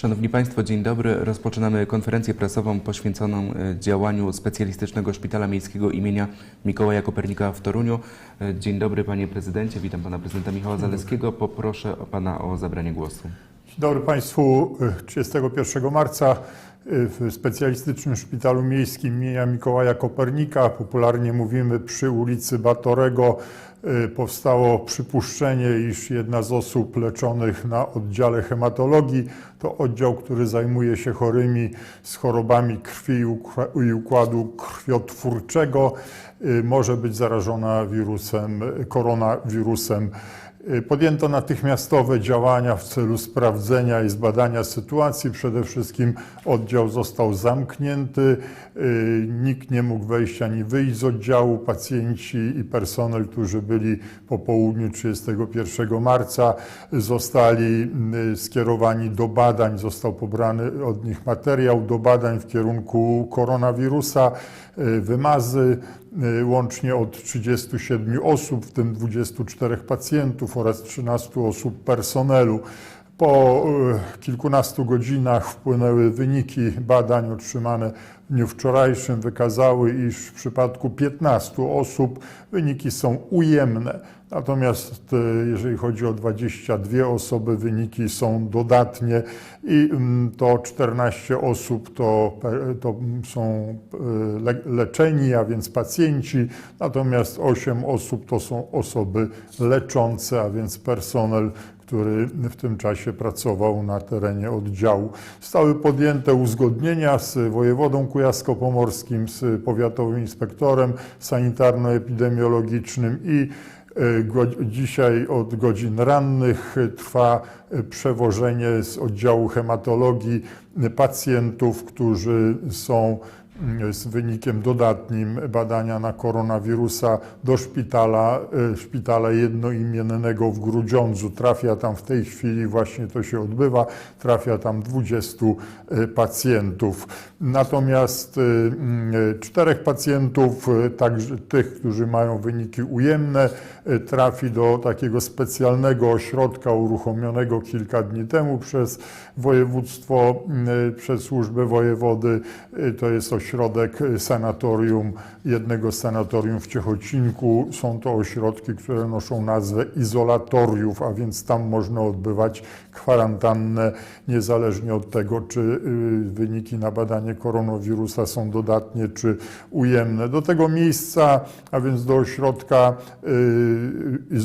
Szanowni Państwo, dzień dobry. Rozpoczynamy konferencję prasową poświęconą e, działaniu Specjalistycznego Szpitala Miejskiego imienia Mikołaja Kopernika w Toruniu. E, Dzień dobry Panie Prezydencie, witam Pana Prezydenta Michała Zaleskiego. Poproszę Pana o zabranie głosu. Dzień dobry Państwu. 31 marca w Specjalistycznym Szpitalu Miejskim imienia Mikołaja Kopernika, popularnie mówimy przy ulicy Batorego, powstało przypuszczenie, iż jedna z osób leczonych na oddziale hematologii to oddział, który zajmuje się chorymi z chorobami krwi i ukła- i układu krwiotwórczego, może być zarażona wirusem, koronawirusem. Podjęto natychmiastowe działania w celu sprawdzenia i zbadania sytuacji. Przede wszystkim oddział został zamknięty, y, nikt nie mógł wejść ani wyjść z oddziału. Pacjenci i personel, którzy byli po południu 31 marca, zostali y, skierowani do badań. Został pobrany od nich materiał do badań w kierunku koronawirusa, y, wymazy y, łącznie od 37 osób, w tym 24 pacjentów oraz 13 osób personelu. Po y, kilkunastu godzinach wpłynęły wyniki badań otrzymane w dniu wczorajszym. Wykazały, iż w przypadku 15 osób wyniki są ujemne. Natomiast y, jeżeli chodzi o 22 osoby, wyniki są dodatnie i mm, to 14 osób to, to są le, leczeni, a więc pacjenci, natomiast 8 osób to są osoby leczące, a więc personel, który w tym czasie pracował na terenie oddziału. Zostały podjęte uzgodnienia z wojewodą kujawsko-pomorskim, z powiatowym inspektorem sanitarno-epidemiologicznym i e, dzisiaj od godzin rannych trwa e, przewożenie z oddziału hematologii pacjentów, którzy są z wynikiem dodatnim badania na koronawirusa do szpitala, e, szpitala jednoimiennego w Grudziądzu. Trafia tam w tej chwili, właśnie to się odbywa, trafia tam 20 e, pacjentów. Natomiast e, czterech pacjentów, także tych, którzy mają wyniki ujemne, trafi do takiego specjalnego ośrodka uruchomionego kilka dni temu przez województwo, przez służbę wojewody. To jest ośrodek e, sanatorium, jednego sanatorium w Ciechocinku. Są to ośrodki, które noszą nazwę izolatoriów, a więc tam można odbywać kwarantannę, niezależnie od tego, czy y, wyniki na badanie koronawirusa są dodatnie czy ujemne. Do tego miejsca, a więc do ośrodka y,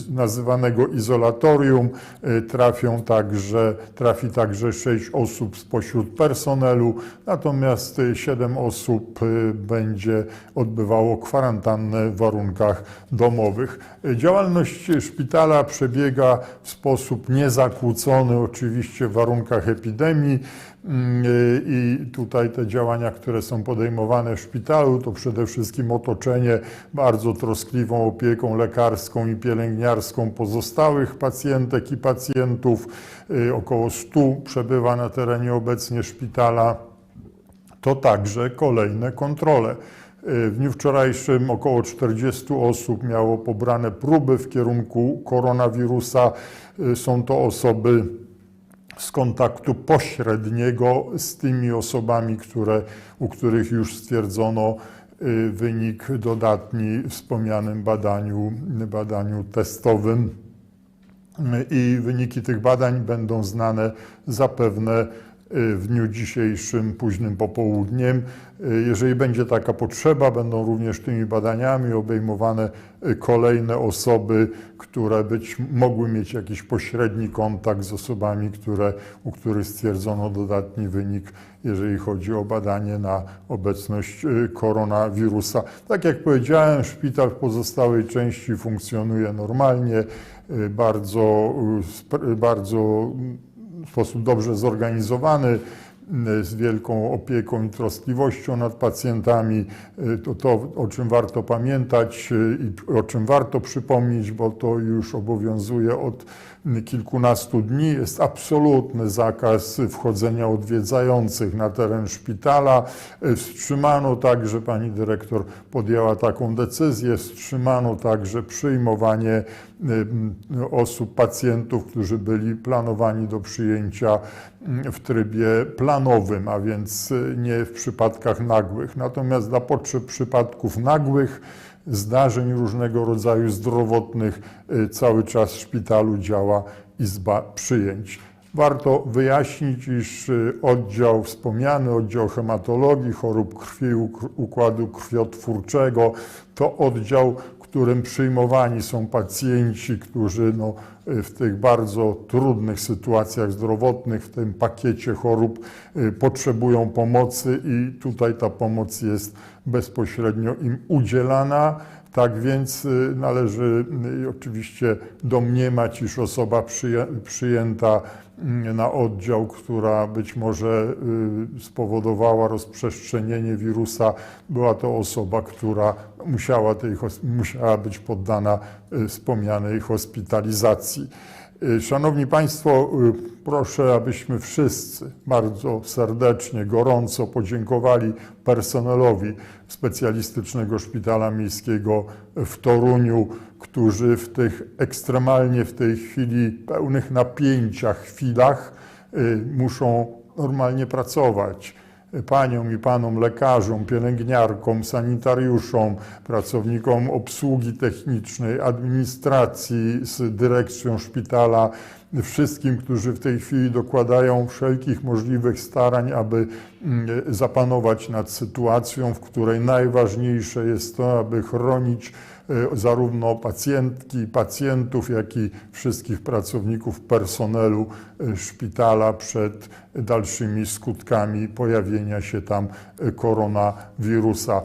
nazywanego izolatorium, y, trafią także, trafi także sześć osób spośród personelu, natomiast y, siedem osób y, będzie odbywało kwarantannę w warunkach domowych. Działalność szpitala przebiega w sposób niezakłócony, oczywiście w warunkach epidemii. Mm, y, I tutaj te działania, które są podejmowane w szpitalu, to przede wszystkim otoczenie bardzo troskliwą opieką lekarską i pielęgniarską pozostałych pacjentek i pacjentów. Y, Około 100 przebywa na terenie obecnie szpitala to także kolejne kontrole. Y, W dniu wczorajszym około 40 osób miało pobrane próby w kierunku koronawirusa. Y, Są to osoby z kontaktu pośredniego z tymi osobami, które, u których już stwierdzono y, wynik dodatni w wspomnianym badaniu, badaniu testowym i wyniki tych badań będą znane zapewne w dniu dzisiejszym, późnym popołudniem. Y, Jeżeli będzie taka potrzeba, będą również tymi badaniami obejmowane y, kolejne osoby, które być mogły mieć jakiś pośredni kontakt z osobami, które, u których stwierdzono dodatni wynik, jeżeli chodzi o badanie na obecność y, koronawirusa. Tak jak powiedziałem, szpital w pozostałej części funkcjonuje normalnie, y, bardzo, y, bardzo sposób dobrze zorganizowany. z wielką opieką i troskliwością nad pacjentami. Y, To, to o czym warto pamiętać y, i o czym warto przypomnieć, bo to już obowiązuje od kilkunastu dni, jest absolutny zakaz wchodzenia odwiedzających na teren szpitala. Wstrzymano także, pani dyrektor podjęła taką decyzję, wstrzymano także przyjmowanie y, osób, pacjentów, którzy byli planowani do przyjęcia mm, w trybie planowym, a więc y, nie w przypadkach nagłych. Natomiast dla potrzeb przypadków nagłych, zdarzeń różnego rodzaju zdrowotnych, y, cały czas w szpitalu działa Izba Przyjęć. Warto wyjaśnić, iż y, oddział wspomniany, oddział hematologii, chorób krwi, uk- układu krwiotwórczego, to oddział, którym przyjmowani są pacjenci, którzy no, y, w tych bardzo trudnych sytuacjach zdrowotnych, w tym pakiecie chorób potrzebują pomocy i tutaj ta pomoc jest bezpośrednio im udzielana. Tak więc y, należy y, oczywiście domniemać, iż osoba przyję, przyjęta mm, na oddział, która być może y, spowodowała rozprzestrzenienie wirusa, była to osoba, która musiała, tej, musiała być poddana y, wspomnianej hospitalizacji. Y, Szanowni Państwo, y, proszę, abyśmy wszyscy bardzo serdecznie, gorąco podziękowali personelowi Specjalistycznego Szpitala Miejskiego w Toruniu, którzy w tych ekstremalnie w tej chwili pełnych napięcia chwilach y, muszą normalnie pracować paniom i panom lekarzom, pielęgniarkom, sanitariuszom, pracownikom obsługi technicznej, administracji z dyrekcją szpitala, wszystkim, którzy w tej chwili dokładają wszelkich możliwych starań, aby mm, zapanować nad sytuacją, w której najważniejsze jest to, aby chronić zarówno pacjentki, pacjentów, jak i wszystkich pracowników personelu e, szpitala przed dalszymi skutkami pojawienia się tam e, koronawirusa.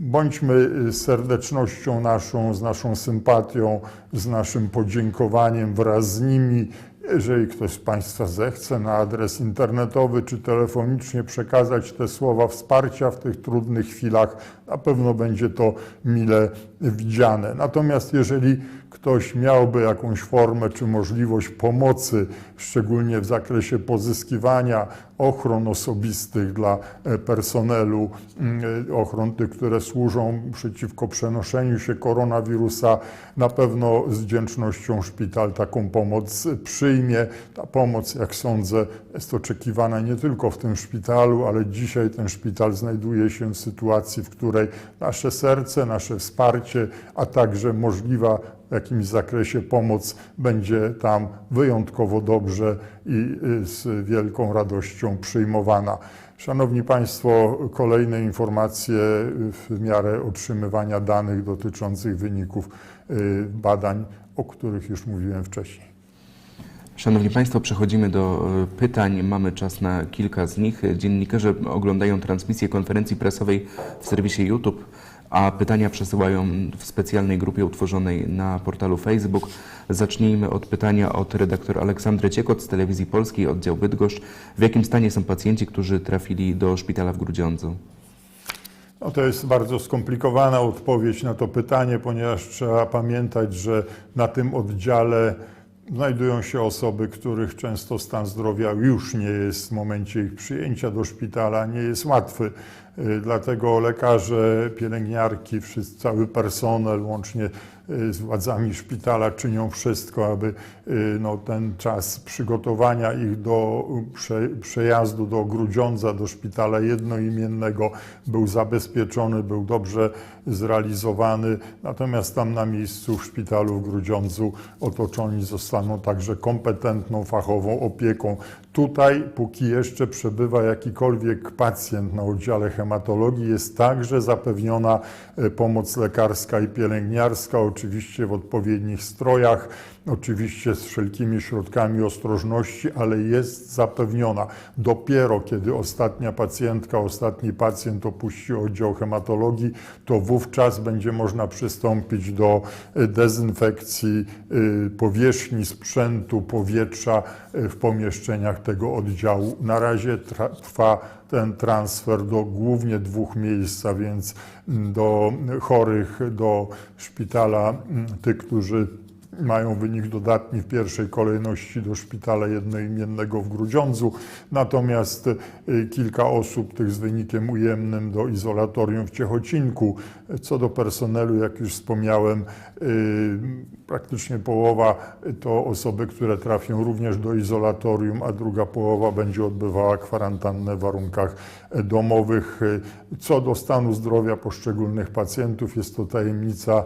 Bądźmy serdecznością naszą, z naszą sympatią, z naszym podziękowaniem wraz z nimi. Jeżeli ktoś z Państwa zechce na adres internetowy czy telefonicznie przekazać te słowa wsparcia w tych trudnych chwilach, na pewno będzie to mile widziane. Natomiast jeżeli ktoś miałby jakąś formę czy możliwość pomocy, szczególnie w zakresie pozyskiwania ochron osobistych dla e, personelu, mm, e, ochron tych, które służą przeciwko przenoszeniu się koronawirusa, na pewno z wdzięcznością szpital taką pomoc przyjmie. Ta pomoc, jak sądzę, jest oczekiwana nie tylko w tym szpitalu, ale dzisiaj ten szpital znajduje się w sytuacji, w której nasze serce, nasze wsparcie, a także możliwa w jakimś zakresie pomoc będzie tam wyjątkowo dobrze i y, z wielką radością przyjmowana. Szanowni Państwo, kolejne informacje w miarę otrzymywania danych dotyczących wyników y, badań, o których już mówiłem wcześniej. Szanowni Państwo, przechodzimy do e, pytań. Mamy czas na kilka z nich. Dziennikarze oglądają transmisję konferencji prasowej w serwisie YouTube, a pytania przesyłają w specjalnej grupie utworzonej na portalu Facebook. Zacznijmy od pytania od redaktor Aleksandry Ciekot z Telewizji Polskiej, oddział Bydgoszcz. W jakim stanie są pacjenci, którzy trafili do szpitala w Grudziądzu? No to jest bardzo skomplikowana odpowiedź na to pytanie, ponieważ trzeba pamiętać, że na tym oddziale znajdują się osoby, których często stan zdrowia już nie jest w momencie ich przyjęcia do szpitala, nie jest łatwy. Y, Dlatego lekarze, pielęgniarki, wszyscy, cały personel, łącznie y, z władzami szpitala czynią wszystko, aby y, no, ten czas przygotowania ich do prze, przejazdu do Grudziądza, do szpitala jednoimiennego był zabezpieczony, był dobrze zrealizowany. Natomiast tam na miejscu w szpitalu w Grudziądzu otoczeni zostaną także kompetentną, fachową opieką. Tutaj, póki jeszcze przebywa jakikolwiek pacjent na oddziale hematologii jest także zapewniona e, pomoc lekarska i pielęgniarska, oczywiście w odpowiednich strojach, oczywiście z wszelkimi środkami ostrożności, ale jest zapewniona. Dopiero kiedy ostatnia pacjentka, ostatni pacjent opuści oddział hematologii, to wówczas będzie można przystąpić do e, dezynfekcji e, powierzchni, sprzętu, powietrza w pomieszczeniach tego oddziału. Na razie trwa ten transfer do głównie dwóch miejsc, a więc do chorych, do szpitala, mm, tych, którzy mają wynik dodatni w pierwszej kolejności do szpitala jednoimiennego w Grudziądzu, natomiast y, kilka osób tych z wynikiem ujemnym do izolatorium w Ciechocinku. Co do personelu, jak już wspomniałem, y, praktycznie połowa to osoby, które trafią również do izolatorium, a druga połowa będzie odbywała kwarantannę w warunkach domowych. Co do stanu zdrowia poszczególnych pacjentów, jest to tajemnica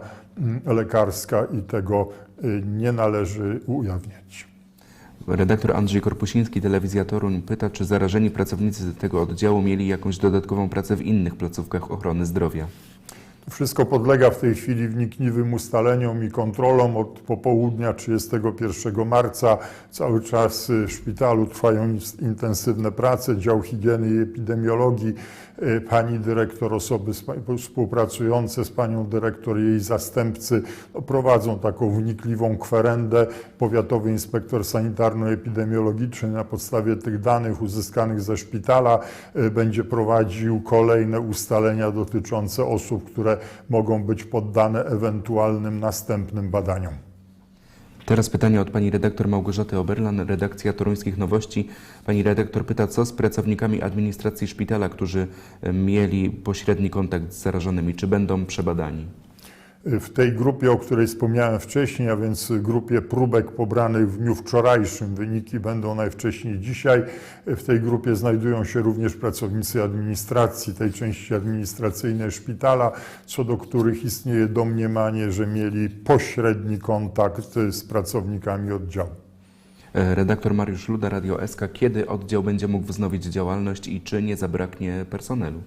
lekarska i tego y, nie należy ujawniać. Redaktor Andrzej Korpusiński, Telewizja Toruń, pyta, czy zarażeni pracownicy tego oddziału mieli jakąś dodatkową pracę w innych placówkach ochrony zdrowia. Wszystko podlega w tej chwili wnikliwym ustaleniom i kontrolom. Od popołudnia 31 marca cały czas w szpitalu trwają intensywne prace. Dział higieny i epidemiologii, pani dyrektor, osoby współpracujące z panią dyrektor jej zastępcy no, prowadzą taką wnikliwą kwerendę. Powiatowy inspektor sanitarno-epidemiologiczny na podstawie tych danych uzyskanych ze szpitala y, będzie prowadził kolejne ustalenia dotyczące osób, które mogą być poddane ewentualnym następnym badaniom. Teraz pytanie od pani redaktor Małgorzaty Oberlan, redakcja Toruńskich Nowości. Pani redaktor pyta, co z pracownikami administracji szpitala, którzy mieli pośredni kontakt z zarażonymi, czy będą przebadani? W tej grupie, o której wspomniałem wcześniej, a więc grupie próbek pobranych w dniu wczorajszym, wyniki będą najwcześniej dzisiaj. W tej grupie znajdują się również pracownicy administracji, tej części administracyjnej szpitala, co do których istnieje domniemanie, że mieli pośredni kontakt z pracownikami oddziału. E, Redaktor Mariusz Luda, Radio SK. Kiedy oddział będzie mógł wznowić działalność i czy nie zabraknie personelu?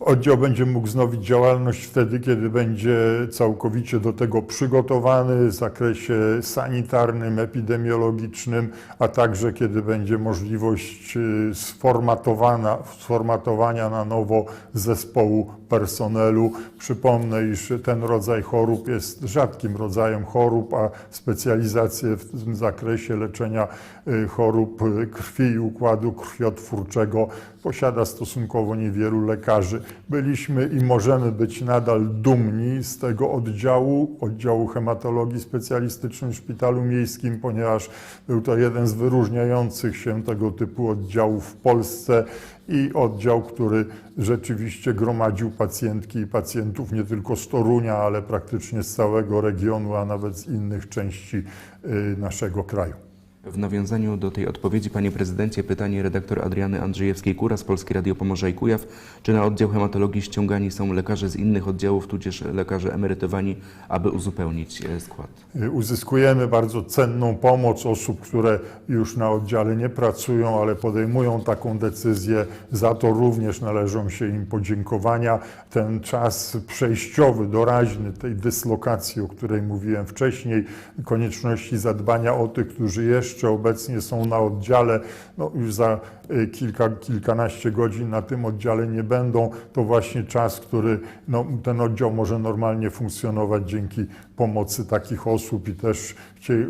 Oddział będzie mógł wznowić działalność wtedy, kiedy będzie całkowicie do tego przygotowany w zakresie sanitarnym, epidemiologicznym, a także kiedy będzie możliwość y, sformatowana, sformatowania na nowo zespołu personelu. Przypomnę, iż ten rodzaj chorób jest rzadkim rodzajem chorób, a specjalizację w tym zakresie leczenia y, chorób y, krwi i układu krwiotwórczego posiada stosunkowo niewielu lekarzy. Byliśmy i możemy być nadal dumni z tego oddziału, oddziału hematologii specjalistycznej w Szpitalu Miejskim, ponieważ był to jeden z wyróżniających się tego typu oddziałów w Polsce i oddział, który rzeczywiście gromadził pacjentki i pacjentów nie tylko z Torunia, ale praktycznie z całego regionu, a nawet z innych części y, naszego kraju. W nawiązaniu do tej odpowiedzi, panie prezydencie, pytanie redaktor Adriany Andrzejewskiej-Kura z Polskiej Radio Pomorza i Kujaw. Czy na oddział hematologii ściągani są lekarze z innych oddziałów, tudzież lekarze emerytowani, aby uzupełnić e, skład? Y, Uzyskujemy bardzo cenną pomoc osób, które już na oddziale nie pracują, ale podejmują taką decyzję. Za to również należą się im podziękowania. Ten czas przejściowy, doraźny tej dyslokacji, o której mówiłem wcześniej, konieczności zadbania o tych, którzy jeszcze obecnie są na oddziale, no już za y, kilka, kilkanaście godzin na tym oddziale nie będą, to właśnie czas, który no, ten oddział może normalnie funkcjonować dzięki pomocy takich osób i też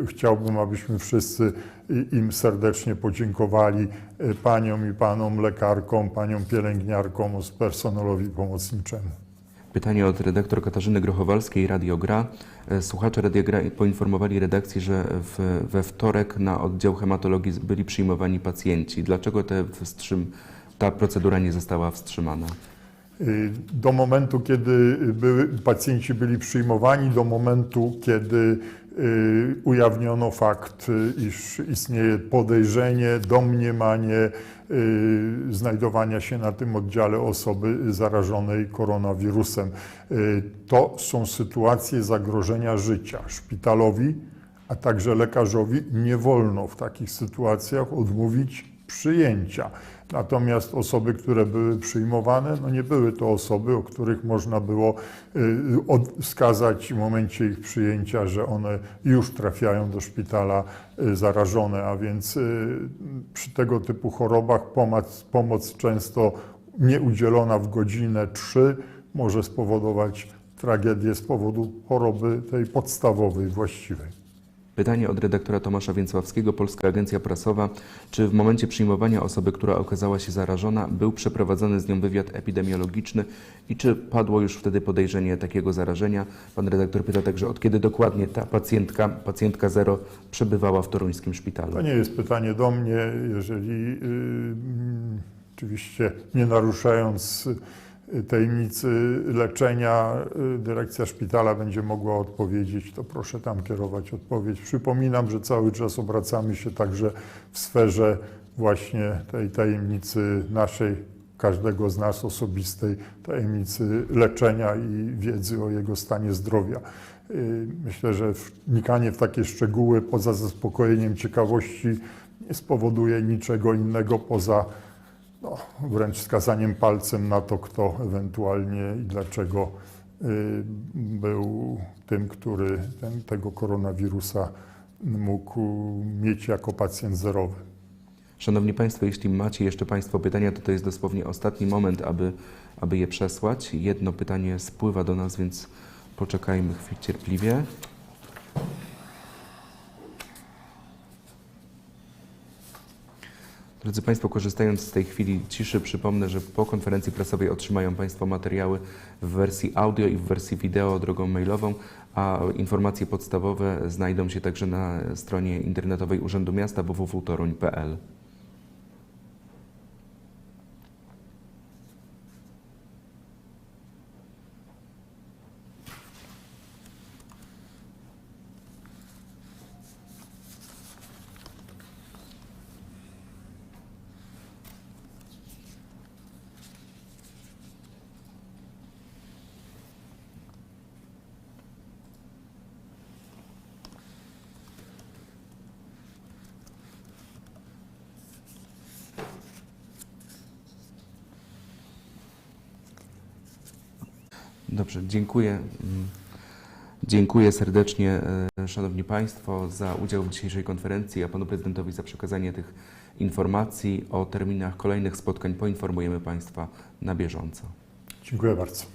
chciałbym, abyśmy wszyscy i- im serdecznie podziękowali y, paniom i panom lekarkom, paniom pielęgniarkom, personelowi pomocniczemu. Pytanie od redaktor Katarzyny Grochowalskiej, Radio Gra. E, Słuchacze Radia Gra poinformowali redakcji, że w, we wtorek na oddział hematologii byli przyjmowani pacjenci. Dlaczego te wstrzym, ta procedura nie została wstrzymana? Y, Do momentu, kiedy były, pacjenci byli przyjmowani, do momentu, kiedy ujawniono fakt, y, iż istnieje podejrzenie, domniemanie y, znajdowania się na tym oddziale osoby zarażonej koronawirusem. Y, To są sytuacje zagrożenia życia. Szpitalowi, a także lekarzowi nie wolno w takich sytuacjach odmówić przyjęcia. Natomiast osoby, które były przyjmowane, no nie były to osoby, o których można było y, wskazać w momencie ich przyjęcia, że one już trafiają do szpitala y, zarażone, a więc y, przy tego typu chorobach pomoc, pomoc często nieudzielona w godzinę 3 może spowodować tragedię z powodu choroby tej podstawowej, właściwej. Pytanie od redaktora Tomasza Więcławskiego, Polska Agencja Prasowa. Czy w momencie przyjmowania osoby, która okazała się zarażona, był przeprowadzony z nią wywiad epidemiologiczny i czy padło już wtedy podejrzenie takiego zarażenia? Pan redaktor pyta także, od kiedy dokładnie ta pacjentka, pacjentka zero, przebywała w toruńskim szpitalu? To nie jest pytanie do mnie, jeżeli y, mm, oczywiście nie naruszając tajemnicy leczenia, y, dyrekcja szpitala będzie mogła odpowiedzieć, to proszę tam kierować odpowiedź. Przypominam, że cały czas obracamy się także w sferze właśnie tej tajemnicy naszej, każdego z nas osobistej, tajemnicy leczenia i wiedzy o jego stanie zdrowia. Y, Myślę, że wnikanie w takie szczegóły poza zaspokojeniem ciekawości nie spowoduje niczego innego poza no, wręcz wskazaniem palcem na to, kto ewentualnie i dlaczego y, był tym, który ten, tego koronawirusa mógł mieć jako pacjent zerowy. Szanowni Państwo, jeśli macie jeszcze Państwo pytania, to to jest dosłownie ostatni moment, aby, aby je przesłać. Jedno pytanie spływa do nas, więc poczekajmy chwilę cierpliwie. Drodzy Państwo, korzystając z tej chwili ciszy, przypomnę, że po konferencji prasowej otrzymają Państwo materiały w wersji audio i w wersji wideo drogą mailową, a informacje podstawowe znajdą się także na stronie internetowej Urzędu Miasta www.toruń.pl. Dobrze, dziękuję. Dziękuję serdecznie, e, Szanowni Państwo, za udział w dzisiejszej konferencji, a Panu Prezydentowi za przekazanie tych informacji. O terminach kolejnych spotkań poinformujemy Państwa na bieżąco. Dziękuję bardzo.